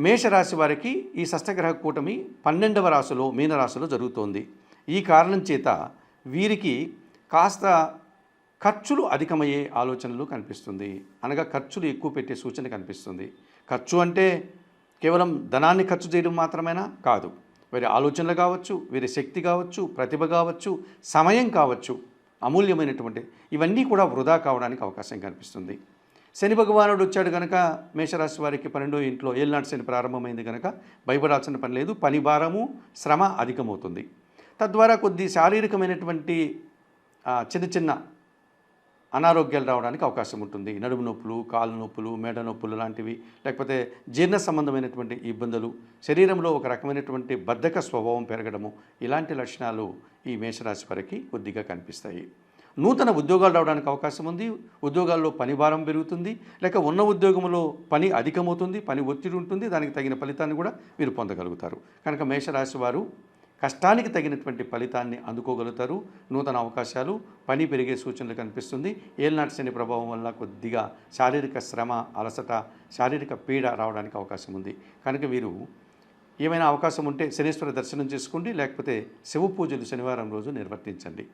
మేషరాశి వారికి ఈ షష్టగ్రహ కూటమి పన్నెండవ రాశిలో మీనరాశిలో జరుగుతోంది. ఈ కారణం చేత వీరికి కాస్త ఖర్చులు అధికమయ్యే ఆలోచనలు కనిపిస్తుంది. అనగా ఖర్చులు ఎక్కువ పెట్టే సూచన కనిపిస్తుంది. ఖర్చు అంటే కేవలం ధనాన్ని ఖర్చు చేయడం మాత్రమేనా? కాదు. వీరి ఆలోచనలు కావచ్చు వీరి శక్తి కావచ్చు ప్రతిభ కావచ్చు సమయం కావచ్చు అమూల్యమైనటువంటి ఇవన్నీ కూడా వృధా కావడానికి అవకాశం కనిపిస్తుంది. శని భగవానుడు వచ్చాడు కనుక మేషరాశి వారికి పన్నెండో ఇంట్లో ఏళ్ళనాటి శని ప్రారంభమైంది కనుక భయపడాల్సిన పని లేదు పని భారము శ్రమ అధికమవుతుంది. తద్వారా కొద్ది శారీరకమైనటువంటి చిన్న చిన్న అనారోగ్యాలు రావడానికి అవకాశం ఉంటుంది. నడుము నొప్పులు కాలు నొప్పులు మెడ నొప్పులు లాంటివి లేకపోతే జీర్ణ సంబంధమైనటువంటి ఇబ్బందులు శరీరంలో ఒక రకమైనటువంటి బద్ధక స్వభావం పెరగడము ఇలాంటి లక్షణాలు ఈ మేషరాశి వారికి కొద్దిగా కనిపిస్తాయి. నూతన ఉద్యోగాలు రావడానికి అవకాశం ఉంది. ఉద్యోగాల్లో పని భారం పెరుగుతుంది. లేక ఉన్న ఉద్యోగంలో పని అధికమవుతుంది పని ఒత్తిడి ఉంటుంది. దానికి తగిన ఫలితాన్ని కూడా మీరు పొందగలుగుతారు. కనుక మేషరాశి వారు కష్టానికి తగినటువంటి ఫలితాన్ని అందుకోగలుగుతారు. నూతన అవకాశాలు పని పెరిగే సూచనలు కనిపిస్తుంది. ఏళ్ళనాటి శని ప్రభావం వల్ల కొద్దిగా శారీరక శ్రమ అలసట శారీరక పీడ రావడానికి అవకాశం ఉంది. కనుక వీరు ఏమైనా అవకాశం ఉంటే శనీశ్వర దర్శనం చేసుకోండి. లేకపోతే శివ పూజలు శనివారం రోజు నిర్వర్తించండి.